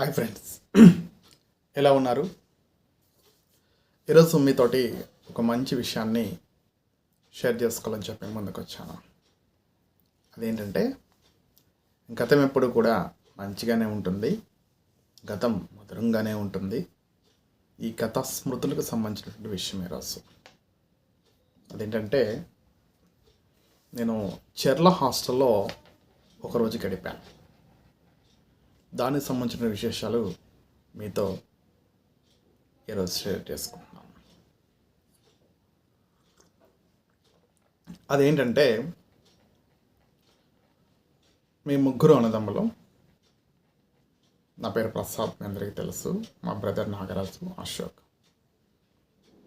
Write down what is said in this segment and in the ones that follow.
Hi friends ఎలా ఉన్నారు? ఈరోజు మీతోటి ఒక మంచి విషయాన్ని షేర్ చేసుకోవాలని చెప్పి ముందుకు వచ్చాను అదేంటంటే గతం ఎప్పుడు కూడా మంచిగానే ఉంటుంది. గతం మధురంగానే ఉంటుంది. ఈ గత స్మృతులకు సంబంధించినటువంటి విషయం ఈరోజు. అదేంటంటే నేను చెర్ల హాస్టల్లో ఒకరోజు గడిపాను. దానికి సంబంధించిన విశేషాలు మీతో ఈరోజు షేర్ చేసుకుంటున్నాను అదేంటంటే మీ ముగ్గురు అన్నదమ్ములు నా పేరు ప్రసాద్ మీ అందరికీ తెలుసు. మా బ్రదర్ నాగరాజు అశోక్.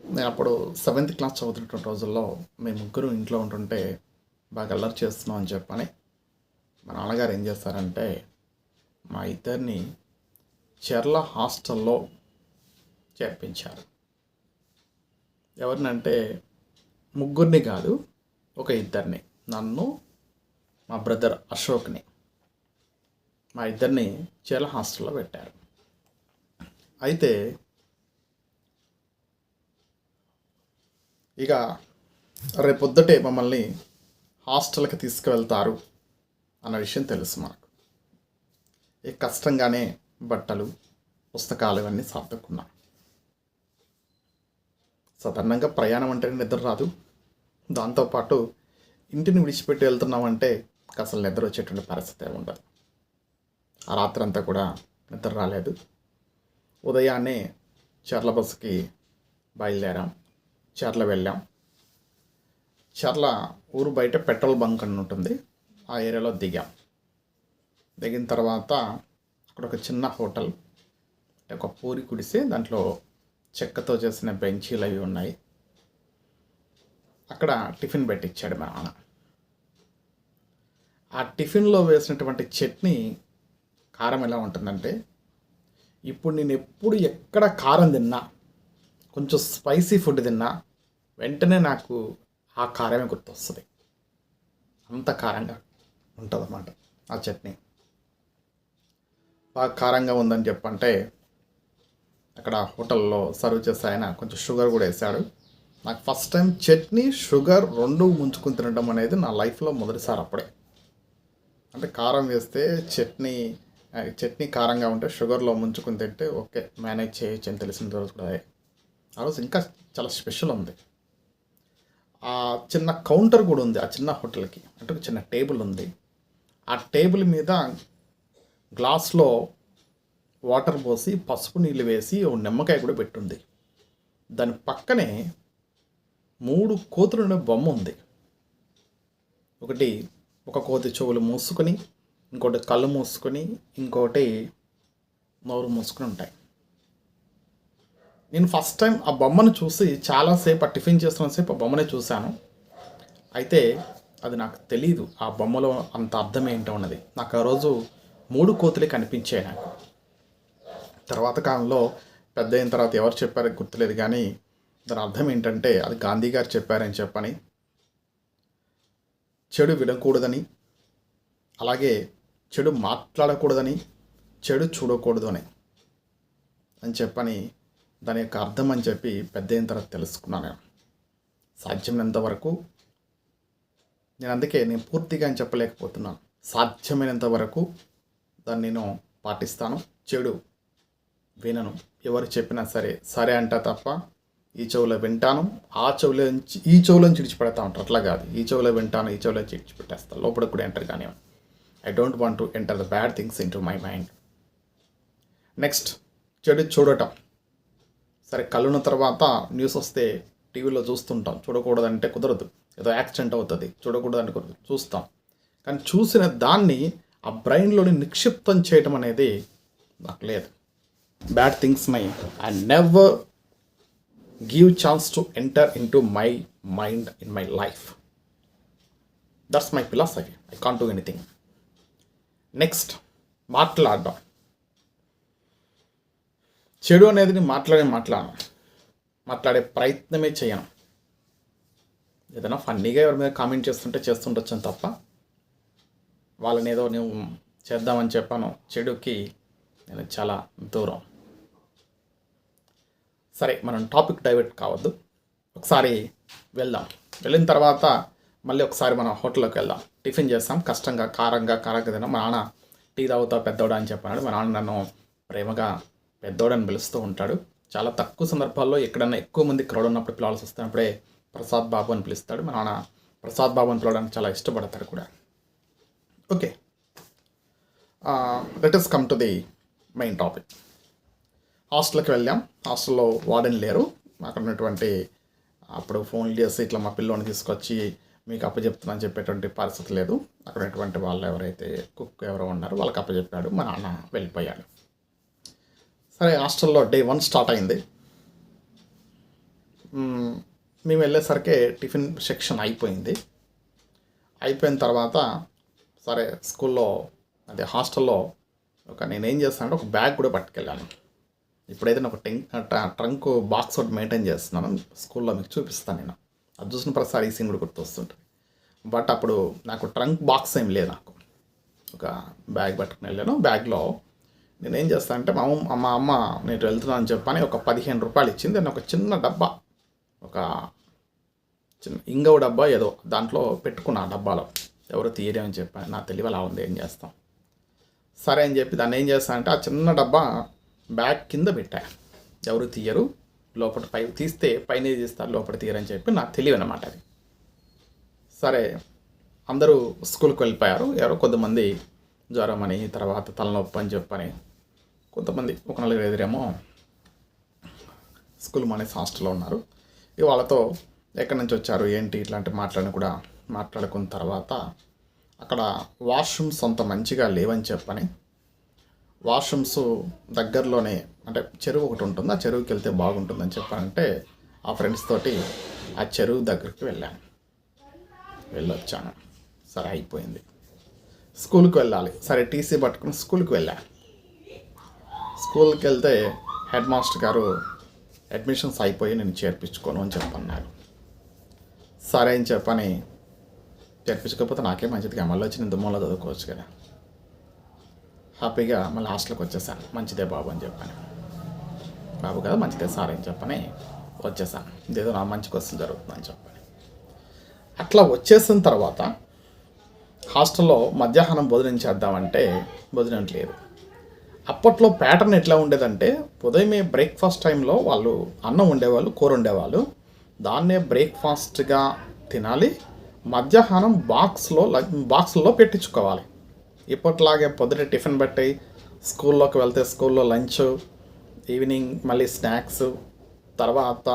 నేను అప్పుడు సెవెంత్ క్లాస్ చదువుతున్న రోజుల్లో మీ ముగ్గురు ఇంట్లో ఉంటుంటే బాగా అల్లరి చేస్తున్నాం అని చెప్పని మా నాన్నగారు ఏం చేస్తారంటే మా ఇద్దరిని చెర్ల హాస్టల్లో చేర్పించారు. ఎవరినంటే ముగ్గురిని కాదు ఒక ఇద్దరిని. నన్ను మా బ్రదర్ అశోక్ని. మా ఇద్దరిని చెర్ల హాస్టల్లో పెట్టారు. అయితే ఇక రేపొద్దుటే మమ్మల్ని హాస్టల్కి తీసుకువెళ్తారు అన్న విషయం తెలుసు మనకు. కష్టంగానే బట్టలు పుస్తకాలు ఇవన్నీ సర్దుకున్నా సాధారణంగా ప్రయాణం అంటే నిద్ర రాదు. దాంతోపాటు ఇంటిని విడిచిపెట్టి వెళ్తున్నామంటే అసలు నిద్ర వచ్చేటువంటి పరిస్థితి ఉండదు. ఆ రాత్రి అంతా కూడా నిద్ర రాలేదు. ఉదయాన్నే చర్ల బస్సుకి బయలుదేరాం. చర్ల వెళ్ళాం. చర్ల ఊరు బయట పెట్రోల్ బంక్ అని ఉంటుంది. ఆ ఏరియాలో దిగాం. దిగిన తర్వాత అక్కడ ఒక చిన్న హోటల్ ఒక పూరి కుడిసే దాంట్లో చెక్కతో చేసిన బెంచీలు అవి ఉన్నాయి. అక్కడ టిఫిన్ పెట్టించాడు మా నాన్న. ఆ టిఫిన్లో వేసినటువంటి చట్నీ కారం ఎలా ఉంటుందంటే ఇప్పుడు నేను ఎప్పుడు ఎక్కడ కారం తిన్నా కొంచెం స్పైసీ ఫుడ్ తిన్నా వెంటనే నాకు ఆ కారమే గుర్తొస్తుంది. అంత కారంగా ఉంటుంది అన్నమాట ఆ చట్నీ. బాగా కారంగా ఉందని చెప్పంటే అక్కడ హోటల్లో సర్వ్ చేసే ఆయన కొంచెం షుగర్ కూడా వేశాడు. నాకు ఫస్ట్ టైం చట్నీ షుగర్ రెండు ముంచుకుని తినడం అనేది నా లైఫ్లో మొదటిసారి అప్పుడే. అంటే కారం వేస్తే చట్నీ చట్నీ కారంగా ఉంటే షుగర్లో ముంచుకుని తింటే ఓకే మేనేజ్ చేయొచ్చు అని తెలిసిన రోజు కూడా అదే. ఆ రోజు ఇంకా చాలా స్పెషల్ ఉంది. ఆ చిన్న కౌంటర్ కూడా ఉంది ఆ చిన్న హోటల్కి. అంటే ఒక చిన్న టేబుల్ ఉంది. ఆ టేబుల్ మీద గ్లాస్లో వాటర్ పోసి పసుపు నీళ్ళు వేసి ఓ నిమ్మకాయ కూడా పెట్టుంది. దాని పక్కనే మూడు కోతులున్న బొమ్మ ఉంది. ఒకటి ఒక కోతి చెవులు మూసుకొని ఇంకోటి కళ్ళు మూసుకొని ఇంకోటి నోరు మూసుకొని ఉంటాయి. నేను ఫస్ట్ టైం ఆ బొమ్మను చూసి చాలాసేపు ఆ టిఫిన్ చేస్తున్నసేపు ఆ బొమ్మనే చూశాను. అయితే అది నాకు తెలియదు ఆ బొమ్మలో అంత అర్థం ఏంటో ఉన్నది నాకు ఆ రోజు మూడు కోతులే కనిపించాయి నాకు. తర్వాత కాలంలో పెద్ద అయిన తర్వాత ఎవరు చెప్పారో గుర్తులేదు కానీ దాని అర్థం ఏంటంటే అది గాంధీ గారు చెప్పారని చెప్పని. చెడు వినకూడదని అలాగే చెడు మాట్లాడకూడదని చెడు చూడకూడదు అని అని చెప్పని దాని యొక్క అర్థం అని చెప్పి పెద్ద అయిన తర్వాత తెలుసుకున్నాను నేను. సాధ్యమైనంత వరకు నేను అందుకే నేను పూర్తిగా అని చెప్పలేకపోతున్నాను. సాధ్యమైనంత వరకు దాన్ని నేను పాటిస్తాను. చెడు వినను. ఎవరు చెప్పినా సరే సరే అంట తప్ప ఈ చెవులో వింటాను. ఆ చెవులో నుంచి ఈ చెవులో నుంచి విడిచిపెడతా ఉంటారు అట్లా కాదు. ఈ చెవులో వింటాను ఈ చెవులో నుంచి విడిచిపెట్టేస్తాను లోపల కూడా ఎంటర్ కానీ I don't want to enter the bad things into my mind next చెడు చూడటం. సరే కళ్ళున్న తర్వాత న్యూస్ వస్తే టీవీలో చూస్తుంటాం. చూడకూడదంటే కుదరదు. ఏదో యాక్సిడెంట్ అవుతుంది. చూడకూడదంటే కుదరదు చూస్తాం. కానీ చూసిన దాన్ని ఆ బ్రెయిన్లోని నిక్షిప్తం చేయటం అనేది నాకు లేదు. Bad things my I never give chance to enter into my mind in my life that's my philosophy I can't do anything next మాట్లాడడం. చెడు అనేది నేను మాట్లాడే మాట్లాడను. మాట్లాడే ప్రయత్నమే చేయను. ఏదైనా ఫన్నీగా ఎవరి మీద కామెంట్ చేస్తుంటే చేస్తుండొచ్చు తప్ప వాళ్ళని ఏదో నేను చేద్దామని చెప్పాను. చెడుకి నేను చాలా దూరం. సరే మనం టాపిక్ డైవర్ట్ కావద్దు. ఒకసారి వెళ్దాం. వెళ్ళిన తర్వాత మళ్ళీ ఒకసారి మనం హోటల్లోకి వెళ్దాం. టిఫిన్ చేస్తాం. కష్టంగా కారంగా కారంగా తిన్నాం మా నాన్న టీ తాగుతా పెద్దోడా అని చెప్పాడు. మా నాన్న నన్ను ప్రేమగా పెద్దోడని పిలుస్తూ ఉంటాడు. చాలా తక్కువ సందర్భాల్లో ఎక్కడన్నా ఎక్కువ మంది క్రౌడ్ ఉన్నప్పుడు పిలవాల్సి వస్తున్నప్పుడే ప్రసాద్ బాబు అని పిలుస్తాడు. మా నాన్న ప్రసాద్ బాబు అని పిలవడానికి చాలా ఇష్టపడతాడు కూడా. Okay let is come to the main topic హాస్టల్కి వెళ్ళాం. హాస్టల్లో వార్డెన్ లేరు. అక్కడ ఉన్నటువంటి uh, అప్పుడు ఫోన్ చేసి ఇట్లా మా పిల్లోని తీసుకొచ్చి మీకు అప్పచెప్తున్నాను చెప్పేటువంటి పరిస్థితి లేదు. అక్కడ ఉన్నటువంటి వాళ్ళు ఎవరైతే కుక్ ఎవరో ఉన్నారో వాళ్ళకి అప్పచెప్పాడు మా నాన్న వెళ్ళిపోయాడు. సరే హాస్టల్లో డే వన్ స్టార్ట్ అయింది. మేము వెళ్ళేసరికి టిఫిన్ సెక్షన్ అయిపోయింది. అయిపోయిన తర్వాత సరే స్కూల్లో అదే హాస్టల్లో ఒక నేనేం చేస్తానంటే ఒక బ్యాగ్ కూడా పట్టుకెళ్ళాను. ఇప్పుడైతే నాకు ఒక టెంక్ ట్రంక్ బాక్స్ ఒకటి మెయింటైన్ చేస్తున్నాను. స్కూల్లో మీకు చూపిస్తాను నేను. అది చూసిన ప్రతిసారి ఈ సీన్ కూడా గుర్తొస్తుంటుంది. బట్ అప్పుడు నాకు ట్రంక్ బాక్స్ ఏం లేదు నాకు. ఒక బ్యాగ్ పట్టుకుని వెళ్ళాను. బ్యాగ్లో నేను ఏం చేస్తాను అంటే మా అమ్మ మా అమ్మ నేను వెళ్తున్నాను అని చెప్పని ఒక పదిహేను రూపాయలు ఇచ్చింది. నేను ఒక చిన్న డబ్బా ఒక చిన్న ఇంగవ డబ్బా ఏదో దాంట్లో పెట్టుకున్నా ఆ డబ్బాలో. ఎవరు తీయలేమని చెప్పాను నా తెలివి అలా ఉంది ఏం చేస్తాం. సరే అని చెప్పి దాన్ని ఏం చేస్తానంటే ఆ చిన్న డబ్బా బ్యాగ్ కింద పెట్టా. ఎవరు తీయరు లోపల పై తీస్తే పైన తీస్తారు లోపల తీయరని చెప్పి నాకు తెలియదు అనమాట అది. సరే అందరూ స్కూల్కి వెళ్ళిపోయారు. ఎవరో కొంతమంది జ్వరం అని తర్వాత తలనొప్పి అని చెప్పని కొంతమంది ఒక నలుగురు ఎదురేమో స్కూల్ మానేసి హాస్టల్లో ఉన్నారు. ఇక వాళ్ళతో ఎక్కడి నుంచి వచ్చారు ఏంటి ఇట్లాంటి మాట్లాడిన కూడా మాట్లాడుకున్న తర్వాత అక్కడ వాష్రూమ్స్ అంత మంచిగా లేవని చెప్పని వాష్రూమ్స్ దగ్గరలోనే అంటే చెరువు ఒకటి ఉంటుంది ఆ చెరువుకి వెళ్తే బాగుంటుందని చెప్పానంటే ఆ ఫ్రెండ్స్ తోటి ఆ చెరువు దగ్గరికి వెళ్ళాను. వెళ్ళొచ్చాను. సరే అయిపోయింది. స్కూల్కి వెళ్ళాలి. సరే టీసీ పట్టుకుని స్కూల్కి వెళ్ళాను స్కూల్కి వెళ్తే హెడ్ మాస్టర్ గారు అడ్మిషన్స్ అయిపోయి నేను చేర్పించుకోను అని చెప్పన్నారు. సరే అని చెప్పని చేర్పించకపోతే నాకే మంచిదిగా మళ్ళీ వచ్చి నేను దుమ్మంలో చదువుకోవచ్చు కదా. హ్యాపీగా మళ్ళీ హాస్టల్కి వచ్చేసాను మంచిదే బాబు అని చెప్పాను. బాబు కదా మంచిదే సార్ అని చెప్పని వచ్చేసాను ఇదేదో నా మంచి కోసం జరుగుతుందని చెప్పని. అట్లా వచ్చేసిన తర్వాత హాస్టల్లో మధ్యాహ్నం భోజనం చేద్దామంటే భోజనం లేదు. అప్పట్లో ప్యాటర్న్ ఎట్లా ఉండేదంటే ఉదయమే బ్రేక్ఫాస్ట్ టైంలో వాళ్ళు అన్నం ఉండేవాళ్ళు కూర ఉండేవాళ్ళు దాన్నే బ్రేక్ఫాస్ట్గా తినాలి మధ్యాహ్నం బాక్స్లో బాక్స్లో పెట్టించుకోవాలి. ఇప్పట్లాగే పొద్దుట టిఫిన్ పెట్టి స్కూల్లోకి వెళ్తే స్కూల్లో లంచ్ ఈవినింగ్ మళ్ళీ స్నాక్స్ తర్వాత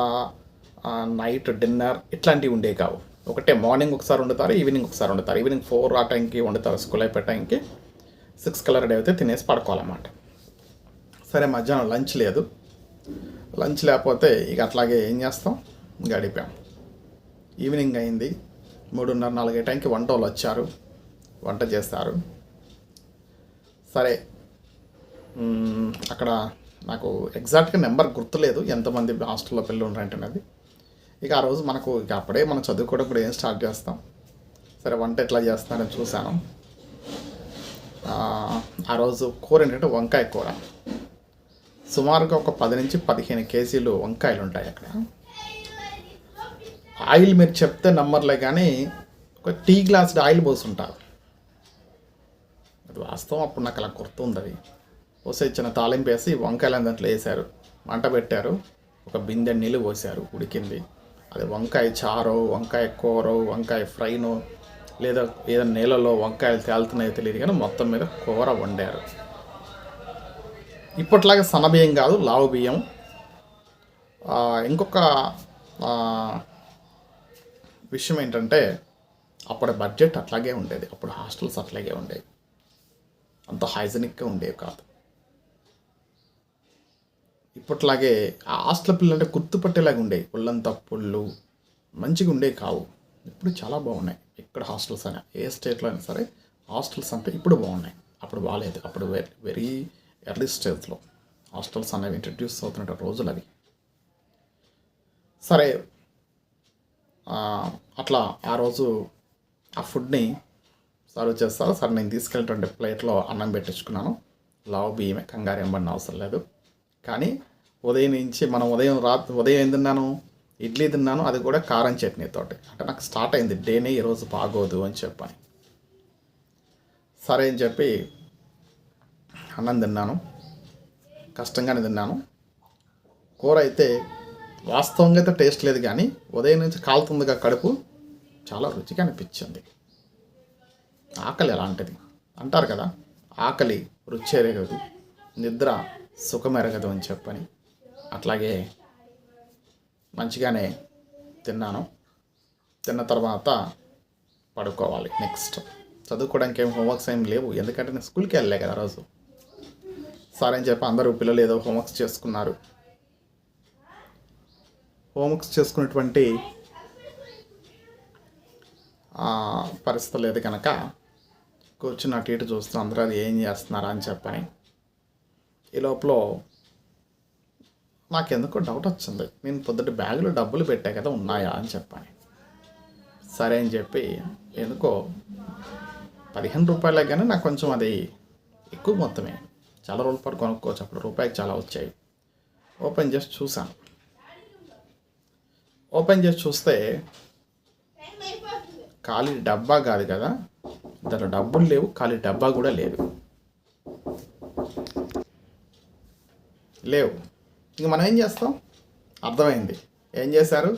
నైట్ డిన్నర్ ఇట్లాంటివి ఉండే కావు. ఒకటే మార్నింగ్ ఒకసారి వండుతారు ఈవినింగ్ ఒకసారి వండుతారు. ఈవినింగ్ ఫోర్ ఆ టైంకి వండుతారు స్కూల్ అయిపోయే టైంకి సిక్స్ కలర్ రెడీ అయితే తినేసి పడుకోవాలన్నమాట. సరే మధ్యాహ్నం లంచ్ లేదు. లంచ్ లేకపోతే ఇక అట్లాగే ఏం చేస్తాం? గడిపాం. ఈవినింగ్ అయింది. మూడున్నర నాలుగే టైంకి వంట వాళ్ళు వచ్చారు. వంట చేస్తారు. సరే. అక్కడ నాకు ఎగ్జాక్ట్గా నెంబర్ గుర్తులేదు. ఎంతమంది హాస్టల్లో పిల్లలు ఉన్నారంటున్నది ఇక ఆ రోజు మనకు ఇక అప్పుడే మనం చదువుకోవడం కూడా ఏం స్టార్ట్ చేస్తాం. సరే వంట ఎట్లా చేస్తారని చూశాను. ఆ రోజు కూర ఏంటంటే వంకాయ కూర. సుమారుగా ఒక పది నుంచి పదిహేను కేజీలు వంకాయలు ఉంటాయి అక్కడ. ఆయిల్ మీరు చెప్తే నమ్మర్లే కానీ ఒక టీ గ్లాస్ ఆయిల్ పోసుంటారు. అది వాస్తవం అప్పుడు నాకు అలా గుర్తుంది అది పోసి ఇచ్చిన తాలింపు వేసి వంకాయలు దాంట్లో వేశారు. మంట పెట్టారు. ఒక బిందె నీళ్ళు పోసారు ఉడికింది. అది వంకాయ చారో వంకాయ కూరో వంకాయ ఫ్రైనో లేదా ఏదైనా నీళ్ళలో వంకాయలు తేలుతున్నాయో తెలియదు కానీ మొత్తం మీద కూర వండారు. ఇప్పట్లాగా సనబియ్యం కాదు లావు బియ్యం. ఇంకొక విషయం ఏంటంటే అప్పుడు బడ్జెట్ అట్లాగే ఉండేది. అప్పుడు హాస్టల్స్ అట్లాగే ఉండేవి. అంత హైజనిక్గా ఉండేవి కాదు. ఇప్పట్లాగే ఆ హాస్టల్ పిల్లలు అంటే గుర్తుపట్టేలాగా ఉండేవి. ఒళ్ళంతా పుళ్ళు మంచిగా ఉండేవి కావు. ఇప్పుడు చాలా బాగున్నాయి. ఎక్కడ హాస్టల్స్ అయినా ఏ స్టేట్లో అయినా సరే హాస్టల్స్ అంటే ఇప్పుడు బాగున్నాయి. అప్పుడు బాగాలేదు. అప్పుడు వెరీ వెరీ ఎర్లీ స్టేజ్లో. హాస్టల్స్ అనేవి ఇంట్రడ్యూస్ అవుతున్న రోజులు అవి. సరే అట్లా ఆ రోజు ఆ ఫుడ్ని సర్వ్ చేస్తారు సరే నేను తీసుకెళ్ళేటువంటి ప్లేట్లో అన్నం పెట్టించుకున్నాను. లావు బియ్యమే కంగారు ఎంబడిన అవసరం లేదు. కానీ ఉదయం నుంచి మనం ఉదయం రాత్రి ఉదయం ఏం తిన్నాను? ఇడ్లీ తిన్నాను. అది కూడా కారం చట్నీతోటి అంటే నాకు స్టార్ట్ అయింది డేనే ఈరోజు బాగోదు అని చెప్పని. సరే అని చెప్పి అన్నం తిన్నాను. కష్టంగానే తిన్నాను. కూర అయితే వాస్తవంగా అయితే టేస్ట్ లేదు కానీ ఉదయం నుంచి కాలుతుందిగా కడుపు చాలా రుచిగా అనిపించింది. ఆకలి ఎలాంటిది అంటారు కదా ఆకలి రుచి ఎరగదు నిద్ర సుఖమెరగదు అని చెప్పని. అట్లాగే మంచిగానే తిన్నాను. తిన్న తర్వాత పడుకోవాలి నెక్స్ట్ చదువుకోవడానికి ఏం హోంవర్క్స్ ఏం లేవు. ఎందుకంటే నేను స్కూల్కి వెళ్ళలే కదా రోజు. సరే అని చెప్పి అందరూ పిల్లలు ఏదో హోంవర్క్స్ చేసుకున్నారు. హోంవర్క్స్ చేసుకున్నటువంటి పరిస్థితి లేదు కనుక కూర్చుని అటు ఇటు చూస్తూ అందరూ అది ఏం చేస్తున్నారా అని చెప్పని ఈ లోపల నాకెందుకో డౌట్ వచ్చింది. నేను పొద్దుట బ్యాగులో డబ్బులు పెట్టా కదా ఉన్నాయా అని చెప్పని. సరే అని చెప్పి ఎందుకో పదిహేను రూపాయలే కానీ నాకు కొంచెం అది ఎక్కువ మొత్తమే. చాలా రోజుల పాటు కొనుక్కోవచ్చు అప్పుడు రూపాయికి చాలా వచ్చాయి. ఓపెన్ చేసి చూసాను ఓపెన్ చేసి చూస్తే ఖాళీ డబ్బా కాదు కదా? దాంట్లో డబ్బులు లేవు ఖాళీ డబ్బా కూడా లేదు. లేవు. ఇంక మనం ఏం చేస్తాం? అర్థమైంది. ఏం చేశారు?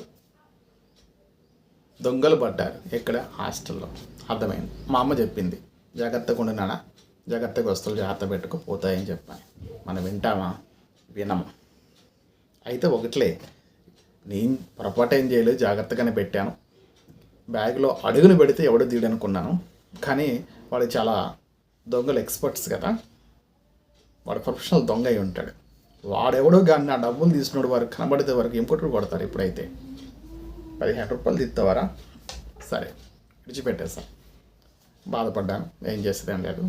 దొంగలు పడ్డారు ఇక్కడ హాస్టల్లో. అర్థమైంది. మా అమ్మ చెప్పింది. జాగ్రత్తగా ఉండు నాన్న. జాగ్రత్తగా వస్తువులు జాగ్రత్త పెట్టుకోపోతాయని చెప్పాను. మనం వింటామా? వినము? అయితే ఒకట్లే. నేను పొరపాటు ఏం చేయలేదు జాగ్రత్తగానే పెట్టాను. బ్యాగ్లో అడుగును పెడితే ఎవడో తీయడనుకున్నాను. కానీ వాడు చాలా దొంగలు ఎక్స్పర్ట్స్ కదా. వాడు ప్రొఫెషనల్ దొంగ అయి ఉంటాడు. వాడెవడో కానీ నా డబ్బులు తీసుకున్నాడు వారు కనబడితే వరకు ఇంకొకటి కొడతారు ఇప్పుడైతే. పదిహేను రూపాయలు తీస్తావారా సరే విడిచిపెట్టేసా బాధపడ్డాను. ఏం చేసేదేం లేదు.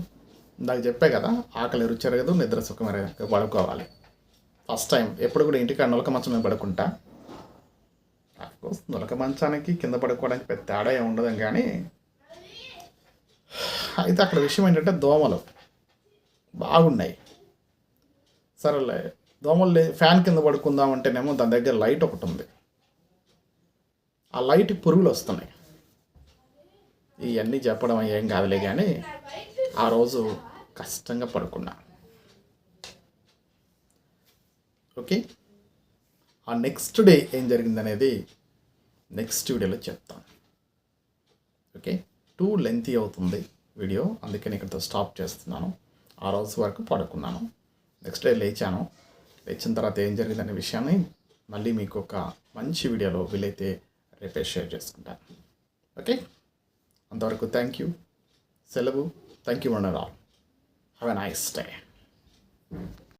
ఇందాక చెప్పే కదా ఆకలి రుచి ఎరగదు నిద్ర సుఖం ఎరగదు పడుకోవాలి. ఫస్ట్ టైం ఎప్పుడు కూడా ఇంటికాడ నొలక మంచం పడుకుంటా. కోర్స్ నులక మంచానికి కింద పడుకోవడానికి పెద్ద తేడా ఏమి ఉండదు కానీ అయితే అక్కడ విషయం ఏంటంటే దోమలు బాగున్నాయి. సరేలే దోమలు లే ఫ్యాన్ కింద పడుకుందామంటేనేమో దాని దగ్గర లైట్ ఒకటి ఉంది. ఆ లైట్ పురుగులు వస్తున్నాయి. ఇవన్నీ చెప్పడం ఏం కాదులే కానీ ఆ రోజు కష్టంగా పడుకున్నా. ఓకే? ఆ నెక్స్ట్ డే ఏం జరిగిందనేది నెక్స్ట్ వీడియోలో చెప్తాను. ఓకే టూ లెంతీ అవుతుంది వీడియో అందుకని ఇక్కడితో స్టాప్ చేస్తున్నాను. ఆ రోజు వరకు పడుకున్నాను. నెక్స్ట్ డే లేచాను. లేచిన తర్వాత ఏం జరిగిందనే విషయాన్ని మళ్ళీ మీకు ఒక మంచి వీడియోలో వీలైతే రేపే షేర్ చేసుకుంటాను ఓకే అంతవరకు థ్యాంక్ యూ సెలవు. Thank you one all have a nice day